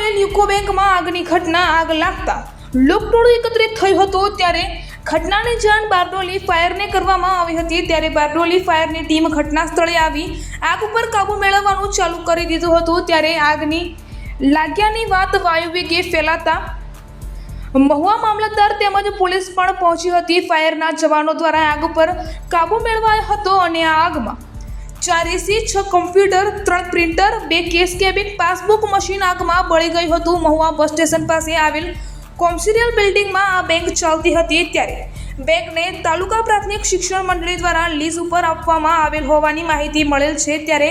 આગની ઘટના આગ લાગતા. લોકટોળું એકત્રિત થયું હતું ત્યારે ઘટનાની જાણ બારડોલી ફાયરને કરવામાં આવી હતી. ત્યારે બારડોલી ફાયરની ટીમ ઘટના સ્થળે આવી, આગ ઉપર કાબુ મેળવવાનું ચાલુ કરી દીધું હતું. ત્યારે આગની લાગ્યાની વાત વાયુવેગે ફેલાતા મહુવા મામલતદાર તેમજ પોલીસ પણ પહોંચી હતી. ફાયરના જવાનો દ્વારા આગ પર કાબુ મેળવાયો હતો અને આ આગમાં ચાર એસી છ કમ્પ્યુટર ત્રણ પ્રિન્ટર બે કેસ કેબિન પાસબુક મશીન આગમાં બળી ગયું હતું. મહુવા બસ સ્ટેશન પાસે આવેલ કોમર્શિયલ બિલ્ડિંગમાં આ બેંક ચાલતી હતી ત્યારે. બેંકને તાલુકા પ્રાથમિક શિક્ષણ મંડળી દ્વારા લીઝ ઉપર આપવામાં આવેલ હોવાની માહિતી મળેલ છે. ત્યારે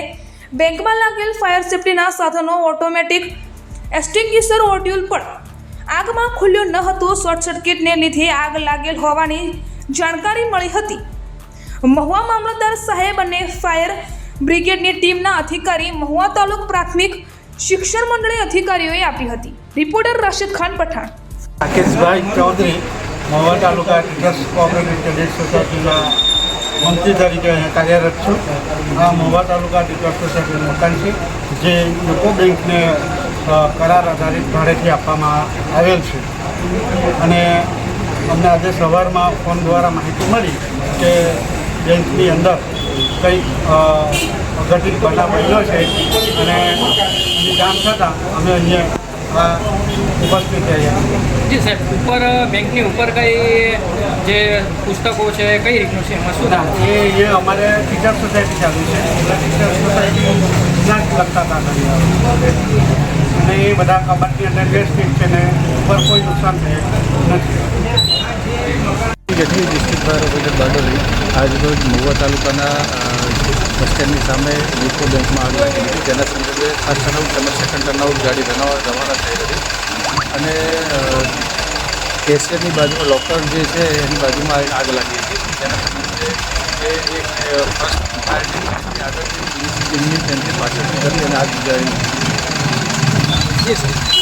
બેંકમાં લાગેલ ફાયર સેફ્ટીના સાધનો ઓટોમેટિક એસ્ટિંગ્યુશર મોડ્યુલ પણ આગમાં ખુલ્યો ન હતો. શોર્ટ સર્કિટને લીધે આગ લાગેલ હોવાની જાણકારી મળી હતી. મહુવા મામલતદાર સાહેબ અને ફાયર બ્રિગેડની ટીમના અધિકારી મહુવા તાલુક પ્રાથમિક શિક્ષણ મંડળી અધિકારીઓએ આપી હતી. રિપોર્ટર રાશિદ ખાન પઠાણ. રાકેશભાઈ ચૌધરી મહુવા તાલુકા ટ્રસ્ટ કોઓપરેટિવ સોસાયટીના મંત્રી તરીકે અહીંયા કાર્યરત છું. આ મહુવા તાલુકા ટ્રસ્ટ સોસાયટીનું મકાન છે, જે યુકો બેંકને કરાર આધારિત ભાડેથી આપવામાં આવેલ છે. અને અમને આજે સવારમાં ફોન દ્વારા માહિતી મળી કે બેંકની અંદર કંઈક અ, અઘટિત બનાવ બન્યો છે અને એની જાણ થતાં અમે અહીંયા આ ઉપસ્થિત થયા જી સાહેબ ઉપર બેંકની ઉપર કઈ જે પુસ્તકો છે કઈ રીતનું છે એમાં શું ના એ એ અમારે ટીચર સોસાયટી ચાલુ છે. ટીચર સોસાયટીના લગતા હતા અને એ બધા કબાટની અંદર વ્યવસ્થિત છે ને ઉપર કોઈ નુકસાન થયું નથી. જેટલી ડિસ્ટ્રિક્ટ ઓફિસર બારડોલી આજરોજ મહુવા તાલુકાના બસ સ્ટેન્ડની સામે યુકો બેંકમાં આગ હતી. તેના સંદર્ભે આ ટર્નઆઉટ તેમજ સેકન્ડ ટર્નઆઉટ ગાડી રવાના રવાના થઈ હતી અને કેશિયરની બાજુમાં લોકર જે છે, એની બાજુમાં આગ લાગી હતી. તેના સંદર્ભે એ એક ફર્સ્ટ ફાયર ટીમની પાછળથી કરી અને આગ જી સર